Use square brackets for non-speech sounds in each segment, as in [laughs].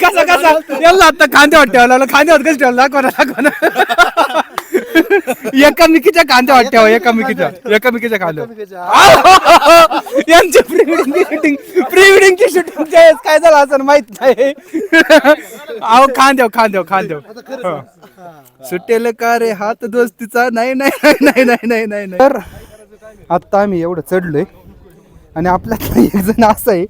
कसा कसा? याला आता खांद्यावर ठेवला खांद्यावर कसं ठेवला दाखवा ना एकामेकीच्या खांद्यावर ठेवा एकामेकीच्या एकामेकीच्या. खांद्यावर. यांची प्री वेडिंग शूटिंग प्री वेडिंगची शूटिंग काय झालं असं माहीत नाही. अहो खांद्याव खांद्याव खांद्याव सुटेल का रे हात दोस्तीचा? नाही नाही नाही नाही नाही नाही तर आत्ता आम्ही एवढं चढलोय. आणि आपल्यात एक जण असं आहे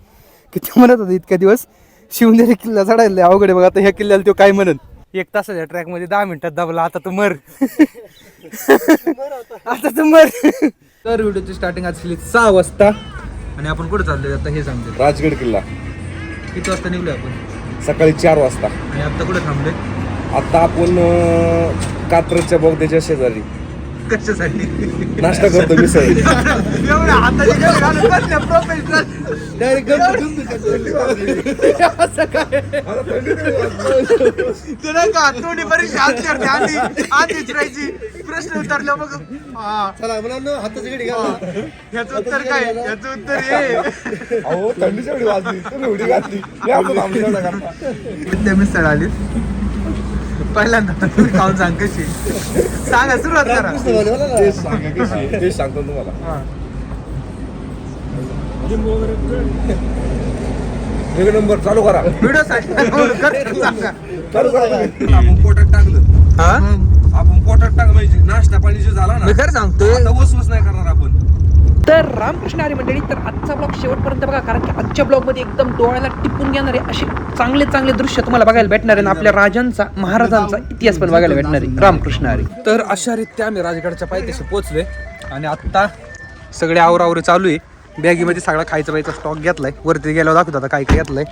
की ते म्हणत होता इतक्या दिवस शिवनेरी किल्ला चढायला अवघड आहे बघ आता ह्या किल्ल्याला तो काय म्हणत एक तासाच्या ट्रॅकमध्ये दहा मिनिटात दाबला आता तू मर. [laughs] आता तू मर. तर व्हिडिओची स्टार्टिंग असली सहा वाजता. आणि आपण कुठे चाललोय आता हे सांगते. राजगड किल्ला. किती वाजता निघलोय आपण? सकाळी चार वाजता. आणि आता कुठे थांबलोय? आता आपण अं, कात्रजच्या बोगद्याच्या शेजारी. कशासाठी नाश्ता करतो मिसळ एवढ्या हाताची गरज घालून बसल्या professional. असं काय? ते नाही का तोंडी परीक्षा असल्यावर ते आधी आधी विचारायची प्रश्न उतरले मग हा. हा. ह्याचं उत्तर काय ह्याचं उत्तर हे अहो थंडीच्या एवढी वाजली तुम्ही एवढी घातली मी आपण करता. मिसळ आली पहिल्यांदा तुम्ही खाऊन सांग कशी सांगा सुरुवात करा. [laughs] तेच सांगा कशी आहे, तेच सांगतो तुम्हाला. हा. एक नंबर चालू करा. व्हिडिओ सांगा [laughs] चालू करा तुम्ही. आपण पोटात टाकलं. हा? आपण पोटात टाक म्हणजे नाश्ता पाणी जे झाला ना मी खरं सांगतोय. आता वसवस नाही करणार आपण. तर रामकृष्ण आर्य मंडळी तर आजचा ब्लॉग शेवटपर्यंत बघा कारण की आजच्या ब्लॉगमध्ये एकदम डोळ्याला टिपून घेणारे असे चांगले चांगले दृश्य तुम्हाला बघायला भेटणार आहे. आपल्या राजांचा महाराजांचा इतिहास पण बघायला भेटणार आहे. रामकृष्ण आर्य तर अशा रीत्या आम्ही राजगडच्या पायथ्याशी पोहोचलोय. आणि आत्ता सगळे आवरावर चालू आहे. बॅगीमध्ये सगळा खायचा पायचा स्टॉक घेतलाय. वरती गेल्यावर दाखवतो आता काय काय घेतलंय.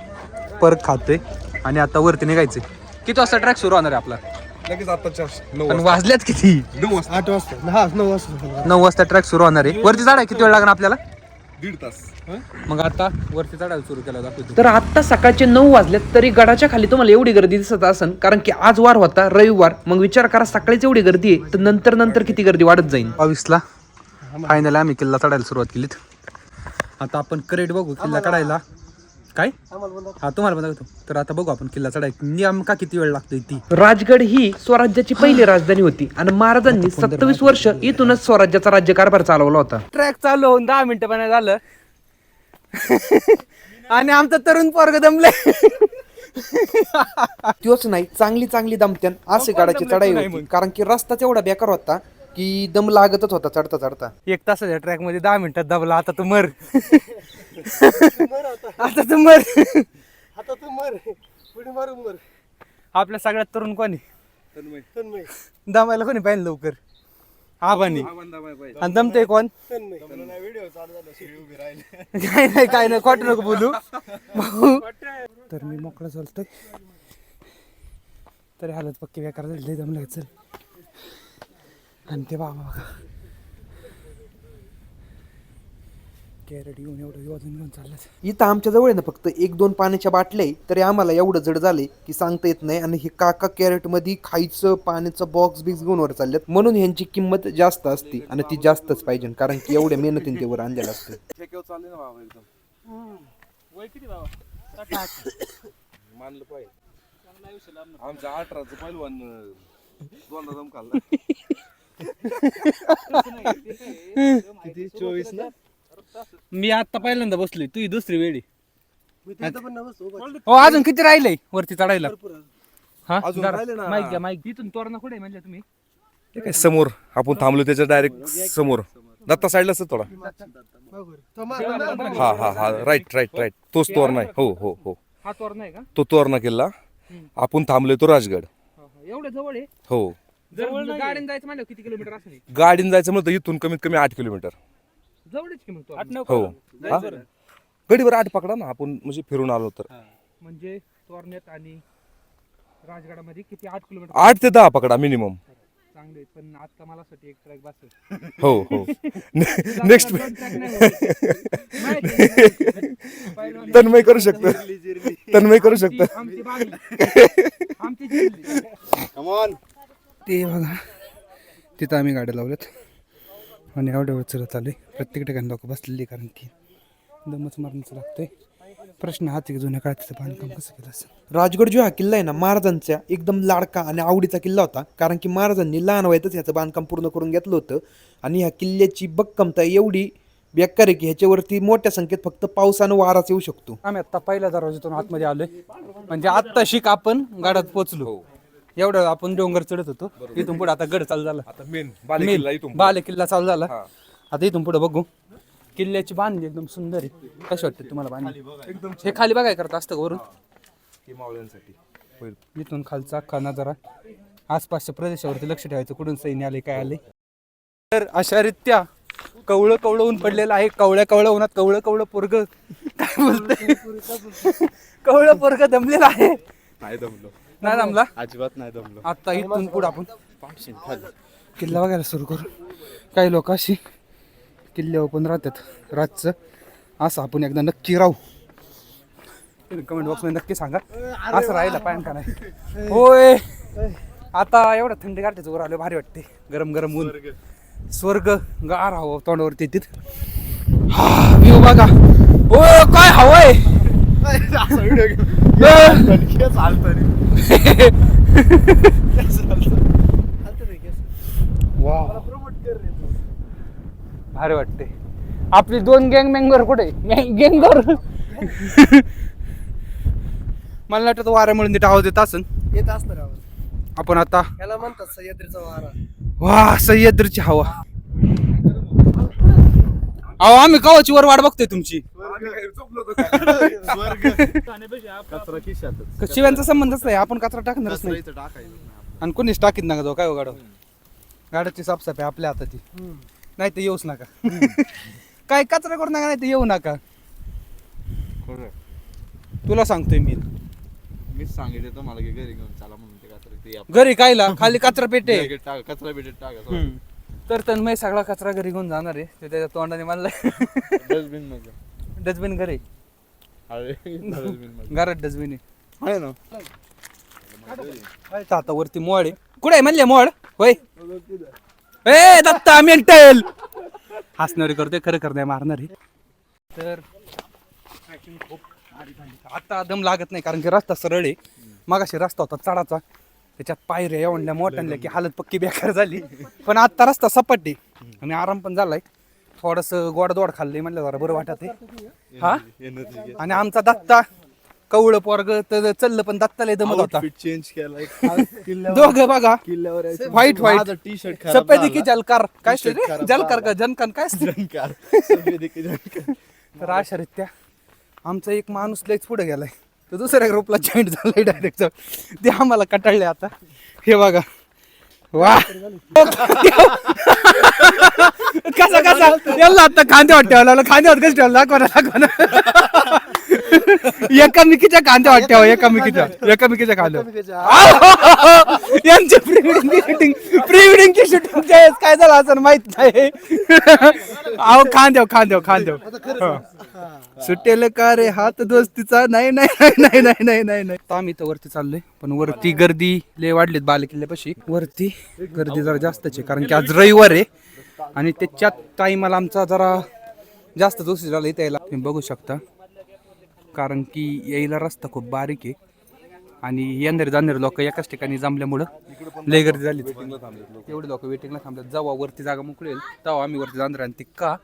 परत खातोय. आणि आता वरती निघायचंय. किती वाजता ट्रॅक सुरू होणार आहे आपला? लगेच आता नऊ वाजता. वाजल्यात किती? नऊ वाजता. आठ वाजता. हा नऊ वाजता नऊ वाजता ट्रॅक सुरू होणार आहे. वरती चढाय किती वेळ लागणार आपल्याला? दीड तास. मग आता वरती चढायला सुरू केला दाखवतो. तर आत्ता सकाळचे नऊ वाजलेत तरी गडाच्या खाली तुम्हाला एवढी गर्दी दिसत असन कारण की आज वार होता रविवार. मग विचार करा सकाळीच एवढी गर्दी आहे तर नंतर नंतर किती गर्दी वाढत जाईल? बावीसला फायनल आम्ही किल्ला चढायला सुरुवात केलीत. आता आपण करेट बघू किल्ला चढायला काय? हा तुम्हाला पण दाखवतो तर आता बघू आपण किल्ला चढायला. नेमका किती वेळ लागतोय ती राजगड ही स्वराज्याची पहिली राजधानी होती आणि महाराजांनी सत्तावीस वर्ष इथूनच स्वराज्याचा राज्यकारभार चालवला होता. ट्रॅक चालू होऊन दहा मिनिटं पण झालं. [laughs] आणि आमचं तरुण पोरग दमले तोच नाही चांगली चांगली दमत्यान असे गाडाची चढाई होती. कारण की रस्ताच एवढा बेकार होता. की दम लागतच होता चढता चढता. एक तासाच्या ट्रॅकमध्ये दहा मिनिटात दबला आता तू मर. [laughs] आता तू मर. आता तू मर. पुढे मारून मर. आपल्या सगळ्यात तरुण कोणी तन्मय. तन्मय. दमायला कोणी पाहिजे लवकर? आबानी. आणि दमतोय कोण? तन्मय. व्हिडिओ चालू झाला शिवी उभी राहिली. काय नाही काय नाही खोट नको बोलू. भाऊ. तर मी मोकळा चालतोय तरी हालत पक्की बेकार झाली दम चल. आणि ते बाबा बघा. कॅरेट घेऊन एवढं वाजून घेऊन चाललं इथं आमच्या जवळ आहे ना फक्त एक दोन पाण्याच्या बाटल्या आहे, तरी आम्हाला एवढं जड झाले की सांगता येत नाही. आणि हे काका कॅरेटमध्ये खायचं पाण्याचं बॉक्स बिक्स घेऊन वर चालल्यात म्हणून ह्यांची किंमत जास्त असते आणि ती जास्तच पाहिजे. कारण की एवढ्या मेहनतीने ते वर आणलेलं असतं. ठेक्यावर चालले ना बाबा एकदम. मानलं पाहिजे. आमच्या अठराचं पहिलवान अं, दोनदा दम खाल्ला. किती? चोवीस ना? मी आता पहिल्यांदा बसलोय. तू ही दुसरी वेळी. हो अजून किती राहिलंय वरती चढायला? हा? अजून जरा. राहिले ना. माईक घ्या माईक. इथून तोरणा कुठे म्हणजे तुम्ही? हे काय समोर. आपण थांबलो त्याच्या डायरेक्ट समोर. दत्ता साईडला असत थोडा. हा हा हा. राईट राईट राईट तोच तोरणा आहे. हो हो हो. हा तोरणा आहे का? तो तोरणा किल्ला. आपण थांबलोय तो राजगड. एवढं जवळ आहे? हो. जवळ गाडीने जायचं म्हणलं किती किलोमीटर असेल? गाडीने जायचं म्हणतं इथून कमीत कमी आठ किलोमीटर. जवळच की मग तो हो. हा? गडीवर आठ पकडा ना आपण म्हणजे फिरून आलो तर. म्हणजे तोरण्यात आणि राजगडामध्ये किती? आठ किलोमीटर. आठ ते दहा पकडा मिनिमम. चांगले पण आता मला साठी एक ट्रॅक बसेल हो हो. [laughs] नेक्स्ट [laughs] तन्मय करू शकतो. तन्मय करू शकतो. आमची बागी आमची जिल्ही. [laughs] Come on. ते बघा. तिथं आम्ही गाड्या लावल्यात. आणि एवढ्या वेळ चलत आलोय. प्रत्येक ठिकाणी लोक बसलेली कारण की दमच मारण्याचं लागतंय. प्रश्न हा की जुन्या काळात त्याचं बांधकाम कसं केलं असेल? राजगड जो हा किल्ला आहे ना महाराजांचा एकदम लाडका आणि आवडीचा किल्ला होता. कारण की महाराजांनी लहान वयातच ह्याचं बांधकाम पूर्ण करून घेतलं होतं. आणि ह्या किल्ल्याची भक्कमता एवढी बेकार आहे की ह्याच्यावरती मोठ्या संख्येत फक्त पावसानं वाराच येऊ शकतो. आम्ही आता पहिल्या दरवाजातून आतमध्ये आलोय. म्हणजे आत्ता शिक आपण गाडात पोचलो एवढं आपण डोंगर चढत होतो. इथून पुढे आता गड चालू झाला. आता मेन बालेकिल्ला इथून बाले किल्ला चालू झाला. हा. आता इथून पुढे बघू. किल्ल्याची बांधणी एकदम सुंदर आहे. कशी वाटते तुम्हाला बांधणी? एकदम हे खाली बघाय करत असतं का वरून? मावळ्यांसाठी. होईल. इथून खालचा अख्खा नजारा. आसपासच्या प्रदेशावरती लक्ष ठेवायचं. कुठून सैन्य आले काय आले? तर अशा रित्या कवळं कवळं ऊन पडलेलं आहे. कवळ्या कवळं उन्हात कवळं कवळं पोरग. काय बोलतंय? [laughs] कवळं पोरग दमलेलं आहे. नाही दमलो. नाही दमला? अजिबात नाही दमलो. आता इथून पुढे आपण किल्ला बघायला सुरू करू. काही लोक अशी किल्ल्यावर पण राहतात. रातचं. असं आपण एकदा नक्की राहू. कमेंट बॉक्समध्ये नक्की सांगा. असं राहिलं पाहिजे का नाही? होय. आता एवढं थंडी गाठीचं वर आलं भारी वाटते गरम गरम ऊन. स्वर्ग. गार हवं तोंडावरती येतील हा व्ह्यू बघा. हो काय हवंय भारी वाटते. आपली दोन गँग मँगवर कुठे? गँगवर मला वाटतं तो वाऱ्यामुळे नीट आवाज येत असन येत असतं राव आपण आता याला म्हणतात सह्याद्रीचा वारा. वा सह्याद्रीची हवा. अहो आम्ही कवाची वर वाट बघतोय तुमची? [laughs] शिव्यांचा संबंधच नाही आपण कचरा टाकणारच नाही. टाकायचं आणि कोणीच टाकीत नका जाऊ काय हो गाडव गाड्याची साफसफाई आपल्या हातात आहे. नाही तर येऊच नका. [laughs] काय कचरा करू नका नाही तर येऊ नका. तुला सांगतोय मी. मीच सांगितलं तुम्हाला की घरी घेऊन चला म्हणून ते कचरा ते आप- घरी कायला खाली कचरा पेटे. टाका कचरा पेटीत टाका. तर तन्मय सगळा कचरा घरी घेऊन जाणार आहे ते त्याच्या तोंडाने मानलाय डस्टबिनमध्ये. डस्टबिन घरी. अरे घरात डस्टबिन आहे. ना? आता वरती मोड आहे. कुठे आहे म्हणले मोड? होय. ए दत्ता मेंटल. हसणारे करतोय खरं करतोय मारणारे. तर ट्रॅकिंग खूप भारी झाली. आता दम लागत नाही कारण की रस्ता सरळ आहे. मागाशी रस्ता होता चढाचा. त्याच्यात पायऱ्या एवढल्या मोठ्या की हालत पक्की बेकार झाली. पण आता रस्ता सपाट आहे. आणि आराम पण झालाय. थोडस गोड दोड खाल्ले म्हणलं जरा बरं वाटत आहे. हा? आणि आमचा दत्ता कवळ पोरग तर चाललं पण दत्ताला दमत होता. चेंज केलाय [laughs] दोघं बघा. किल्ल्यावर व्हाईट व्हाईट टी शर्ट सफेदी की जलकार. काय जलकार. का? जनकन काय असते? [laughs] तर अशा रित्या आमचा एक माणूस लयच पुढे गेलाय. तर दुसऱ्या ग्रुपला जॉईन झालाय डायरेक्ट ते आम्हाला कटाळले आता. हे बघा. वा! [laughs] कसा कसा? याला आता खांद्यावर ठेवला खांद्यावर कसं ठेवला दाखवा ना [laughs] एकामेकीच्या खांद्यावर ठेवा एकामेकीच्या एकामेकीच्या खांद्यावर [laughs] यांची प्री वेडिंग शूटिंग प्री वेडिंगची शूटिंग काय झालं असं माहीत नाही. [laughs] अहो खांद्याव खांद्याव खांद्याव सुटेल का रे हात दोस्तीचा? नाही नाही नाही नाही नाही नाही नाही आम्ही तर वरती चाललोय पण वरती गर्दी लय वाढलीत बाले किल्ल्यापाशी वरती गर्दी जरा जास्तच आहे कारण की आज रविवार आहे. आणि त्याच्यात टाईमाला आमचा जरा जास्त उशीर झाला इथे यायला तुम्ही बघू शकता. कारण की यायला रस्ता खूप बारीक आहे. आणि येणारे जाणारे लोक एकाच ठिकाणी जमल्यामुळं लय गर्दी झाली. एवढे लोक वेटिंगला थांबतात जेव्हा वरती जागा मोकळी होईल तेव्हा आम्ही वरती जाणार आणि ती का?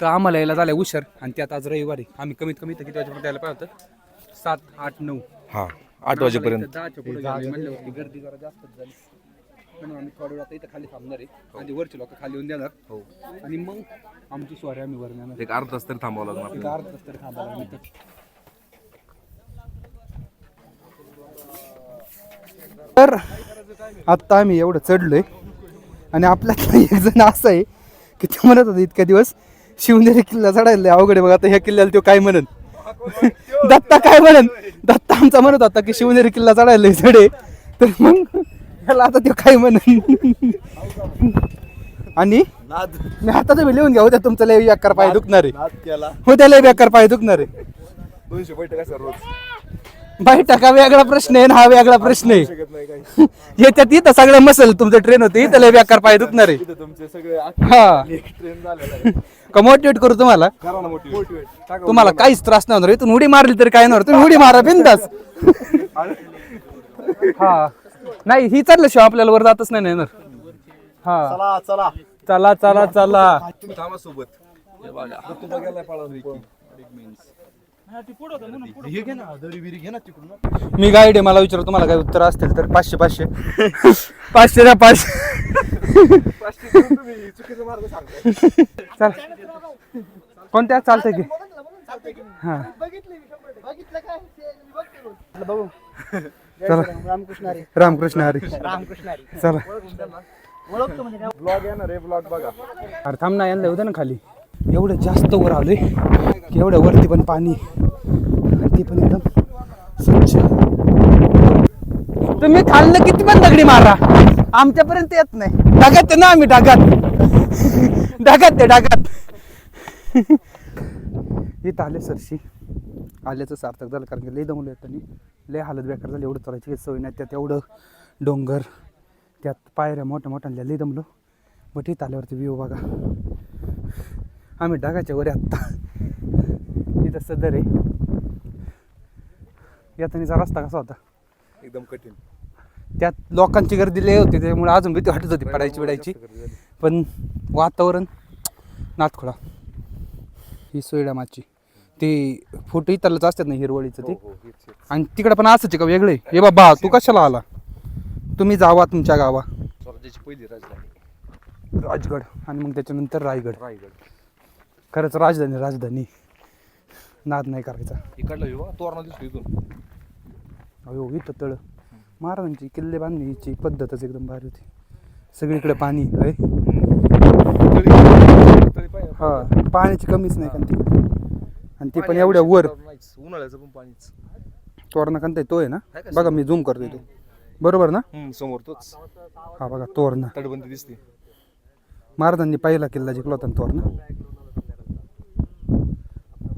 तर आम्हाला यायला झालं उशीर. आणि त्यात आज रविवारी. आम्ही कमीत कमी तर किती वाजेपर्यंत यायला पाहिजे होतं? सात आठ नऊ. हा आठ वाजेपर्यंत. दहाच्या पुढे गर्दी जरा जास्तच झाली. म्हणून आम्ही थोडा वेळ आता इथं खाली थांबणार आहे. आणि वरचे लोक खाली येऊन देणार. हो. आणि मग आमची स्वारी आम्ही वर नेणार. एक अर्धा तास तरी थांबावं लागणार एक अर्धा तास तरी थांबायला लागेल इथं. तर आत्ता आम्ही एवढं चढलोय. आणि आपल्यात एक जण असं आहे की ते म्हणत होता इतक्या दिवस शिवनेरी किल्ला चढायला लय अवघड आहे बघा आता ह्या किल्ल्याला तो काय म्हणन? [laughs] दत्ता काय म्हणन? दत्ता आमचा म्हणत होता की शिवनेरी किल्ला चढायला लय चढ आहे. तर मग ह्याला आता तो काय म्हणन? आणि? मी आता तुम्ही लिहून घ्या उद्या तुमचं लय बेकार पाय दुखणार आहे. नाद केला. उद्या लय बेकार पाय दुखणार आहे. दोनशे बैठक असतात रोज. बैठका वेगळा प्रश्न आहे आणि हा वेगळा प्रश्न आहे. याच्यात इथं सगळं मसल तुमचं ट्रेन होते इथं लय बेकार पाय दुखणार आहे. इथं तुमचे सगळे हा. ट्रेन झालेला आहे. [laughs] का मोटिवेट करू तुम्हाला? करा ना मोठी तुम्हाला काहीच त्रास नाही होणार इथून उडी मारली तरी काय नाही होणार? तुम्ही उडी मारा बिंदास. [laughs] हा. नाही ही चालल्याशिवाय आपल्याला वर जातच नाही ना येणार. हा. चला चला. चला चला थांबा सोबत. हे बघा. तुझा गेलाय पळा हे घे ना दरी बिरी घे ना तिकडून. मी गाईड आहे मला विचार तुम्हाला काय उत्तर असतील तर. पाचशे पाचशे. पाचशे द्या पाचशे. चुकीचा मार्ग सांगतो चल. कोणत्या? चालतंय की. हा. बघू. चला. रामकृष्ण हरी. रामकृष्ण हरी. रामकृष्ण हरी. चला. ओळखतो म्हणजे काय? ब्लॉग येणार आहे ब्लॉग बघा. अरे थांब ना यांना होतं ना खाली. एवढं जास्त वर आलोय. की एवढ्या वरती पण पाणी. आणि ते पण एकदम स्वच्छ. तुम्ही खाल्लं किती पण दगडी मारा. आमच्यापर्यंत येत नाही. डागात ना आम्ही डागात डागात ते डागात इथं आले सरशी. आल्याचं सार्थक झालं कारण की लय दमलो येतं लय हालत बेकार झाली एवढं चालायची काही सवय नाही. त्यात एवढं डोंगर त्यात पायऱ्या मोठ्या मोठ्या लय दमलो. बट इथं आल्यावरती व्ह्यू बघा. आम्ही ढगाच्या वर आत्ता. इथं सदर आहे. येतानीचा रस्ता कसा होता? एकदम कठीण. त्यात लोकांची गर्दी लय होती त्यामुळे अजून भीती वाटत होती पडायची बिडायची. पण वातावरण नाथखोळा. ही सोयडामाची ते फोटो इथलंच असतात ना हिरवळीचं ते. हो हेच. आणि तिकडे पण असंच आहे का वेगळे? हे बाबा तू कशाला आला? तुम्ही जावा तुमच्या गावा. स्वराज्याची पहिली राजधानी. राजगड. आणि मग त्याच्यानंतर रायगड. रायगड. खरंच राजधानी राजधानी. नाद नाही करायचा. इकडला तोरणा दिसतो इथून. अयो इथं तळ. महाराजांची किल्ले बांधणीची पद्धतच एकदम भारी होती. सगळीकडे पाणी आहे तळी- तळी पाहिजे. हा पाण्याची कमीच नाही कारण तिकडे. आणि ते पण एवढ्या वर. नाहीच. उन्हाळ्याचं पण पाणीच. तोरणा कंत तो? आहे ना? आहे का बघा मी झूम करतोय तो. बरोबर ना? हम्म, समोर तोच हा बघा तोरणा. तटबंदी दिसते. महाराजांनी पहिला किल्ला जिंकला होता ना तोरणा?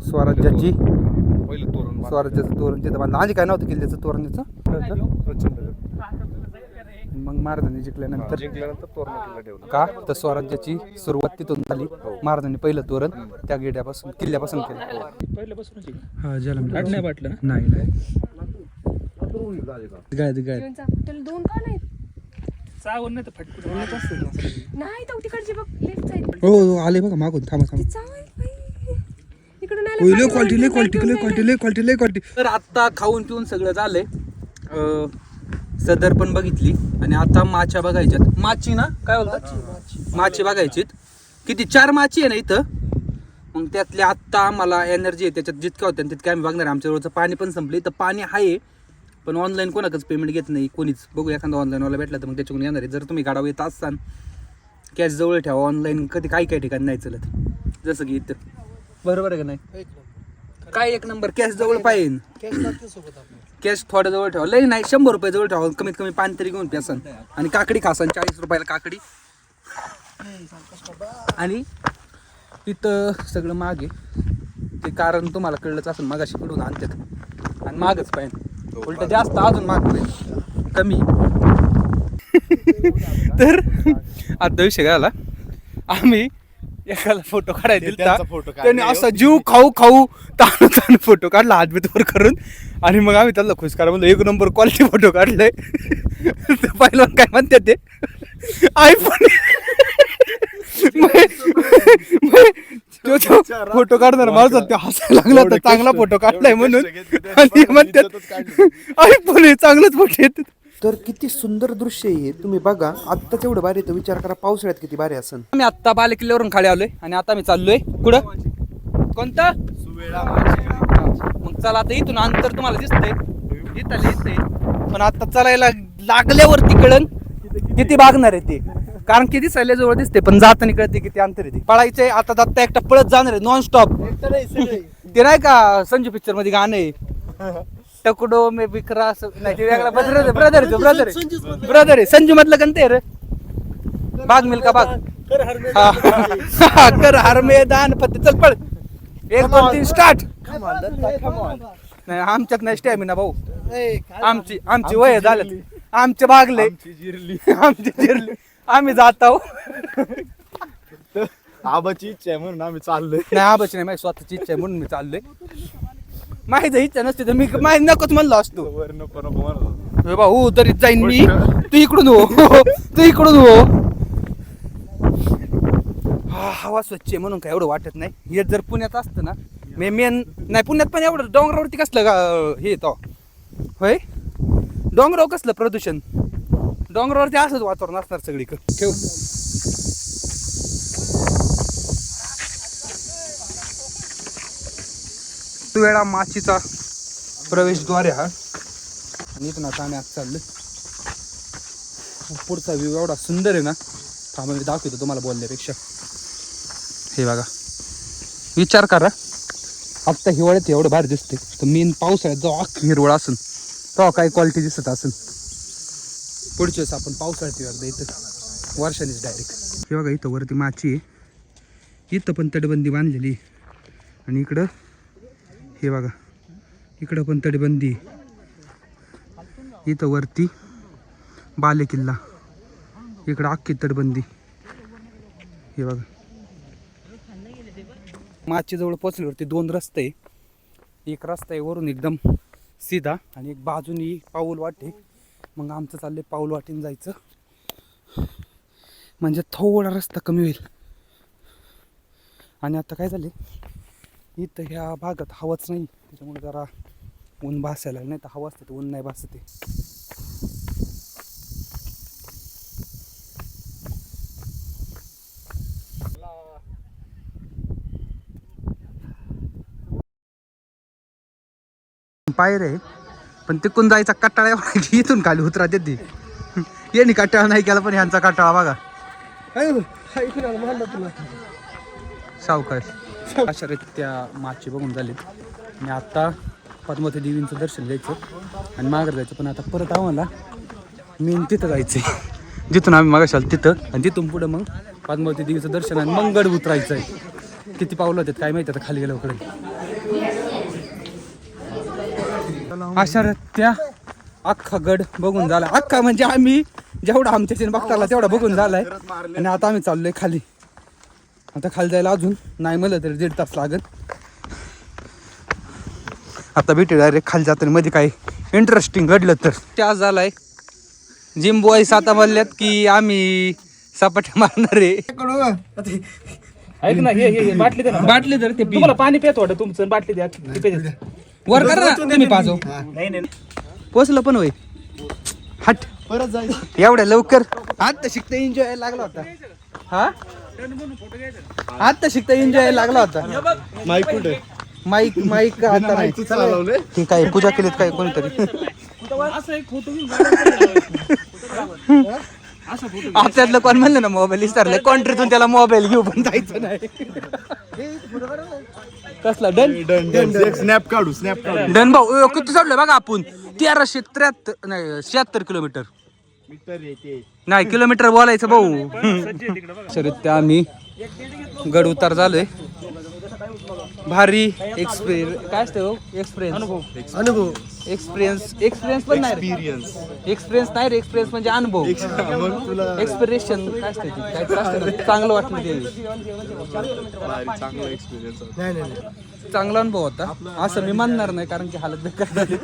स्वराज्याची? पहिलं तोरण बांधलं. स्वराज्याचं तोरण तिथं बांधलं. आधी काय नव्हतं किल्ल्याचं तोरणाचं? प्रचंड. मग महाराजांनी जिंकल्यानंतर जिंकल्यानंतर तोरण किल्ला ठेवला. का? तर स्वराज्याची सुरुवात तिथून झाली. महाराजांनी पहिलं तोरण त्या गेड्यापासून किल्ल्यापासून केलं. पहिल्यापासून हा जलम नाही वाटलं नाही नाही. गायत गायत. घेऊन जा. त्याला दोन का नाही तो तिकडची बघ लेफ्ट साईड हो हो आले बघा मागून थांबा थांबा. चावल इकडून आलं लय पाणी क्वालिटी लय क्वालिटी लय क्वालिटी लय क्वालिटी लय क्वालिटी तर आता खाऊन पिऊन सगळं झालंय. अं, सदर पण बघितली. आणि आता माच्या बघायच्यात. माची ना? काय बोलतात? माची बघायचीत. किती? चार माची आहे ना इथं? मग त्यातल्या आत्ता आम्हाला एनर्जी आहे. त्याच्यात जितक्या होत्या तितक्या आम्ही बघणार आहे. आमच्याजवळचं पाणी पण संपलं. इथं पाणी आहे पण ऑनलाईन कोणाकच पेमेंट घेत नाही. कोणीच. बघू एखादा ऑनलाईनवाला भेटला तर मग त्याच्याकडून येणार आहे. जर तुम्ही गाडावर येत असाल कॅश जवळ ठेवा. ऑनलाईन कधी काही काही ठिकाणी नाही चलत. जसं की इथं. बरोबर आहे का नाही? काय एक नंबर कॅश जवळ पाहिजे. कॅश थोडं जवळ ठेवा. लई नाही शंभर रुपये जवळ ठेवा. कमीत कमी पाणी तरी घेऊन प्यासन आणि काकडी खासन चाळीस रुपयाला काकडी. आणि इथं सगळं मागे. ते कारण तुम्हाला कळलंच असेल मागाशी कडून आणतात. आणि मागच पाहिजे. उलट जास्त अजून माग पाहिजे कमी. तर आता विषय काय आला आम्ही एकाला फोटो काढायला दिलता. त्याने असा जीव खाऊ खाऊ ताणू ताणू फोटो काढला हातबीत वर करून. आणि मग आम्ही त्याला खुश करा म्हणलं एक नंबर क्वालिटी फोटो काढलाय. तर पहिलं काय म्हणते ते? आयफोन तो तो फोटो काढणार माझा ते हसायला लागला तर चांगला फोटो काढलाय म्हणून. आणि म्हणतात आयफोन आहे चांगलंच फोटो येतात तर किती सुंदर दृश्य आहे हे. तुम्ही बघा आत्ताच एवढं भारी आहे तर विचार करा पावसाळ्यात किती भारी असन. आम्ही आत्ता बाले किल्ल्यावरून खाली आलोय आणि आता मी चाललोय. कुठं? कोणता? मग चला आता इथून अंतर तुम्हाला दिसतंय. इथं दिसतंय. पण आता चालायला लागल्यावरती कळण किती बागणार आहे ते. कारण किती दिसायला जवळ दिसते पण जाताना कळते किती अंतर आहे ते. पळायचंय आता जाता एकटा पळत जाणार आहे नॉन स्टॉप ते नाही का संजू पिक्चरमध्ये गाणं आहे? [laughs] टकडो मे बिकरा असं नाही ते वेगळा ब्रदर ब्रदर ब्रदर ब्रदर आहे. संजू मधलं गणते आहे रे? बाग मिल्का बाग हा, हा, कर हर मैदान पत्ते. चल पळ. एक दोन तीन स्टार्ट नाही आमच्यात नाही स्टॅमिना भाऊ. आमची आमची वय झालं. आमचे भागले. आमची जिरली. आम्ही जात आहो आबाची इच्छा आहे म्हणून आम्ही चाललोय. नाही आबाची नाही माझी स्वतःची इच्छा आहे म्हणून मी चाललोय. माहिती इच्छा नसते तर मी माहिती नकोच म्हणलो असतो. हे भाऊ तरी जाईन मी. तू इकडून हो. तू इकडून हो. हा हवा स्वच्छ आहे म्हणून काय एवढं वाटत नाही. हे जर पुण्यात असतं ना मे मेन नाही पुण्यात पण एवढं डोंगरावरती कसलं गा- हे तो होय? डोंगरावर कसलं प्रदूषण? डोंगरावरती असंच वातावरण असणार सगळीकडे. ठेव. तू वेळा माचीचा प्रवेशद्वार आहे हा. आणि इथं आता आम्ही आज चाललो पुढचा व्ह्यू एवढा सुंदर आहे ना थांबा मी दाखवतो तुम्हाला बोलण्यापेक्षा. हे बघा. विचार करा. आत्ता हिवाळ्यात एवढं भारी दिसते तर मेन पावसाळ्यात जो अख्खी हिरवळ असेल तो काही क्वालिटी दिसत असेल. पुढच्या वेळेस आपण पावसाळ्यात येऊ एकदा इथं. वर्षानेच डायरेक्ट हे बघा इथं वरती माची आहे. इथं पण तटबंदी बांधलेली आणि इकडं हे बघा. इकडं पण तटबंदी. आहे. इथं वरती बाले किल्ला इकडं अख्खी तटबंदी. हे बघा. माची जवळ पोचल्यावरती दोन रस्ते आहे. एक रस्ता आहे वरून एकदम सीधा आणि एक बाजूनी पाऊल वाटे. मग आमचं चाललंय पाऊल वाटेन जायचं. म्हणजे थोडा रस्ता कमी होईल. आणि आता काय झाले इथं ह्या भागात हवाच नाही. त्याच्यामुळे जरा ऊन भासायला नाही तर हवा असते ऊन नाही भासते पायरे पण तिकून जायचा कटाळा एवढा की इथून खाली उतरा देते [laughs] यांनी कट्टाळा नाही केला पण ह्यांचा कट्टाळा बघा. सावकाश. अशा त्या माची बघून झाले. आणि आत्ता पद्मावती देवींचं दर्शन घ्यायचं आणि माघार जायचं. पण आता परत आम्हाला मेन तिथं जायचं जिथून आम्ही मागाशाल तिथं. आणि तिथून पुढं मग पद्मावती देवीचं दर्शन आणि मग गड उतरायचं आहे किती पावलं होतात काय माहिती आता खाली गेल्याकडे अशा त्या अख्खा गड बघून झाला. अख्खा म्हणजे आम्ही जेवढा आमच्या बघता आला तेवढा बघून झालाय. आणि आता आम्ही चाललोय खाली. आता खाली जायला अजून नाही म्हणलं तरी दीड तास लागत आता भेटू डायरेक्ट खाली जाताना मध्ये काही इंटरेस्टिंग घडलं तर. त्या झालाय. जिम बॉईस आता म्हणल्यात की आम्ही सपाट्या मारणार आहे. ऐक ना हे हे बाटली दे ना. बाटली तर ते तुम्हाला पाणी पेत वाटत तुमचं बाटली द्या. ते पेत. वर करा ना तुम्ही पाजव. नाही नाही पोचलं पण होय. हट. परत जाय एवढ्या लवकर. आता शिकता एन्जॉय लागला होता. हा? आता शिकता एन्जॉय लागला होता. माईक कुठे? माईक माईक आता नाही. ठीक आहे पूजा केलीत काय कोणीतरी? त्यातलं कोण म्हणलं ना मोबाईल विसरलाय कॉन्ट्रीतून त्याला मोबाईल घेऊ पण जायचं नाही. कसला डन? स्नॅप काढू स्नॅप काढू. डन भाऊ किती चढलोय बघा आपण? तेराशे त्र्याहत्तर नाही शहात्तर किलोमीटर. नाही किलोमीटर बोलायचं भाऊ. [laughs] सर त्या आम्ही गड उतार झालोय भारी एक्सपिरियन्स काय असतं एक्सपिरियन्स अनुभव. अनुभव. एक्सपिरियन्स एक्सपिरियन्स पण नाही एक्सपिरियन्स एक्सपिरियन्स नाही रे. एक्सपिरियन्स म्हणजे अनुभव. मग तुला एक्सपिरेशन काय असतं चांगलं वाटलं ते. भारी, चांगला एक्सपिरियन्स चांगला अनुभव होता. असं मी मानणार नाही कारण की हालत बेकार झाली.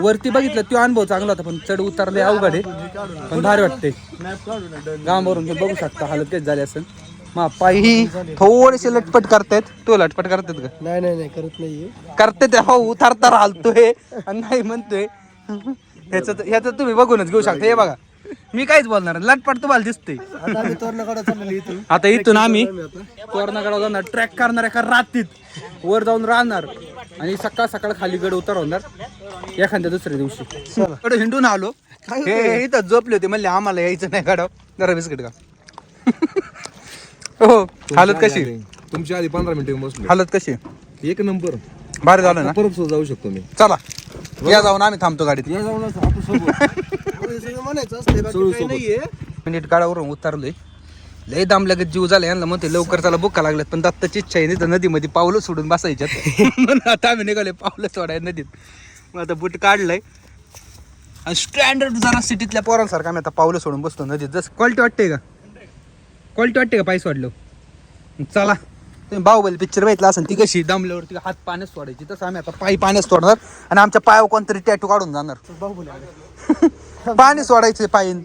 वरती बघितलं तो अनुभव चांगला होता पण चढ उतरले अवघड आहे. पण भारी वाटते. गावावरून तुम्ही बघू शकता हालत तेच झाली असेल. मा पायी थोडेसे लटपट करतायत. तो लटपट करतात का? नाही नाही नाही करत नाहीये. करते हो उतरता हालतोय. आणि नाही म्हणतोय. ह्याचं ह्याचं तुम्ही बघूनच घेऊ शकता. हे बघा. मी काहीच बोलणार नाही. लटपट तुम्हाला दिसते आता इथून. आता इथून आम्ही तोरणाकडे जाणार. ट्रॅक करणार एका रात्रीत वर जाऊन राहणार आणि सकाळ सकाळ खाली गड उतरवणार एखाद्या दुसऱ्या दिवशी. कडे हिंडून आलो. हे इथं झोपले होते म्हणले आम्हाला यायचं नाही गाडव जरा बिस्किट का [laughs] हो हालत कशी? तुमची आधी पंधरा मिनिटं बसलो. हालत कशी? एक नंबर. भारी झालं ना? परत जाऊ शकतो मी. चला. या जाऊन आम्ही थांबतो गाडीत. या सोबत. [laughs] म्हणायचं मिनिट गाडावरून उतरलोय. लय दामल्या जीव झाला यांना म्हणते लवकर त्याला बुक्का लागल्यात पण दत्ताची इच्छा आहे नाही तर नदीमध्ये पावलं सोडून बसायच्यात. [laughs] म्हणून आता आम्ही निघाले पावलं सोडाय नदीत. मग आता बूट काढलंय. आणि स्टँडर्ड जरा सिटीतल्या पोरांसारखं आम्ही आता पावलं सोडून बसतो नदीत. जसं क्वालिटी वाटते का? क्वालिटी वाटते का पायस वाटलं चला. तुम्ही बाहुबली पिक्चर बघितला असेल ती कशी दमल्यावरती हात पाण्यात सोडायची. तसं आम्ही आता पायी पाण्यात सोडणार आणि आमच्या पायावर कोणतरी टॅटू काढून जाणार. [laughs] पाणी सोडायचे पायीन.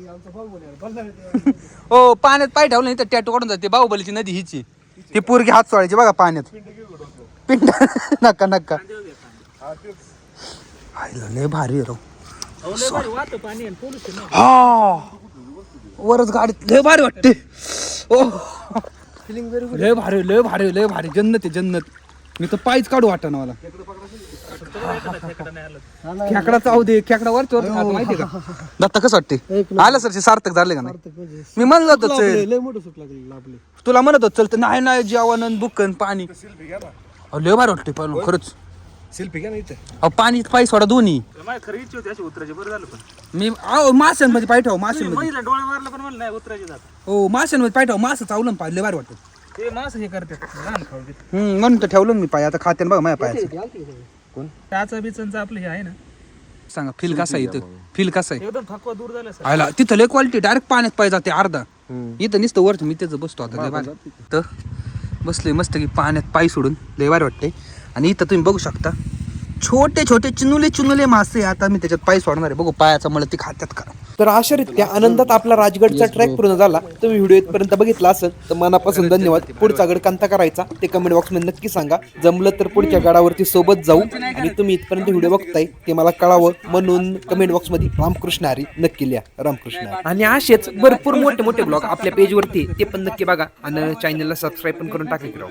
हो पाण्यात पाय ठेवलं नाही तर टॅटू काढून जाते. बाहुबलीची नदी हिची. ती पोरगी हात सोडायची बघा पाण्यात. पिंड [laughs] नका नका. लय भारी राव. हा. वरच गाडीत लय भारी वाटते. ओ. लय भारी लय भारी लय भारी. जन्नत आहे जन्नत. मी तर पायच काढू वाटणं मला. खेकडा चावू दे खेकडा वरच वर खातो माहितीये का? दत्ता कसं वाटते आलं सर सार्थक झाले का नाही? मी म्हणलं होतं तुला म्हणत होत चल तर नाही नाही जेवण आणि बुकन पाणी. लय भारी वाटते पण खरंच. सेल्फी घ्या ना इथे. अहो पाणी पाय सोडा दोन्ही. माझ्या खरं इच्छा होती अशी उतरायची बरं झालं पण. मी अहो माशांमध्ये पाय ठेवा माशांमध्ये. महिला डोळा मारला पण मला नाही उतरायची जात. हो माशांमध्ये पाय ठेवा मासं चावलं ना पाय लय भारी वाटतं. ते मास हे करते म्हणून तर ठेवलं मी पाय आता खाते ना बघा माझ्या पायाचं. टाचा बिचनचं आपलं हे आहे ना. सांगा फील कसा आहे इथं? फील कसा आहे? एकदम थकवा दूर झाला सर. आयला तिथं लय क्वालिटी डायरेक्ट पाण्यात पाय जाते अर्धा. इथं नुसतं वरच मी त्याचं बसतो आता लय भारी. तर बसले मस्त की पाण्यात पाय सोडून लय भारी वाटते आणि इथं तुम्ही बघू शकता छोटे छोटे चिनुले चिनुले मासे आता मी त्याच्यात पाय सोडणार आहे. बघू पायाचा मला ती खात्यात का तर अशा रित्या आनंदात आपला राजगडचा ट्रॅक पूर्ण झाला. तुम्ही व्हिडिओ इथपर्यंत बघितला असेल तर मनापासून धन्यवाद. पुढचा गड कोणता करायचा. ते कमेंट बॉक्समध्ये नक्की सांगा. जमलं तर पुढच्या गडावरती सोबत जाऊ आणि तुम्ही इथपर्यंत व्हिडिओ बघताय ते मला कळावं म्हणून कमेंट बॉक्समध्ये रामकृष्ण हरी नक्की लिहा. रामकृष्ण हरी. आणि असेच भरपूर मोठे मोठे ब्लॉग आपल्या पेजवरती ते पण नक्की बघा आणि चॅनलला सबस्क्राईब पण करून टाका की राव.